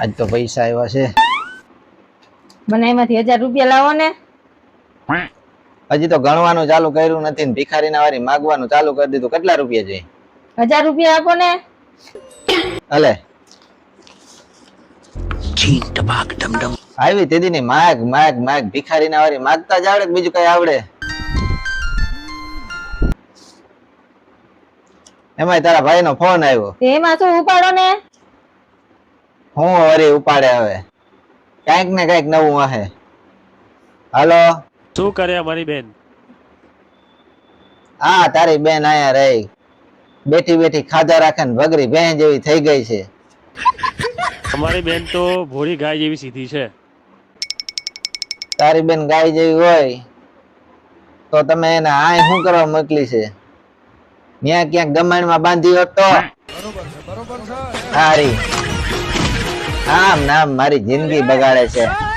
આજ તો પૈસા આવ્યા છે. મને એમાંથી હજાર રૂપિયા લાવો ને. હજી તો ગણવાનું ચાલુ કર્યું નથી ને ભિખારીના વારી માગવાનું ચાલુ કરી દીધું. કેટલા રૂપિયા જોઈએ હજાર રૂપિયા આપો ને. અલે આવી તેદી ની માગ માગ માગ. ભિખારીના વારી માગતા જ આવડે બીજું કઈ આવડે. એમાંય તારા ભાઈ નો ફોન આવ્યો. એમાં શું ઉપાડો ને? હું વરી ઉપાડે હવે. કંઈક ને કંઈક નવું આહે હાલો? શું કરે અમારી બેન? હા તારી બેન આયા રહી. બેઠી બેઠી ખાધા રાખે ને ભગરી બેન જેવી થઈ ગઈ છે. અમારી બેન તો ભોળી ગાય જેવી સીધી છે. તારી બેન ગાય જેવી હોય તો તમે એને આય શું કરવા મોકલી છે? ત્યાં ક્યાંક દમણમાં બાંધી હોત તો? સારી આમ નામ મારી જિંદગી બગાડે છે.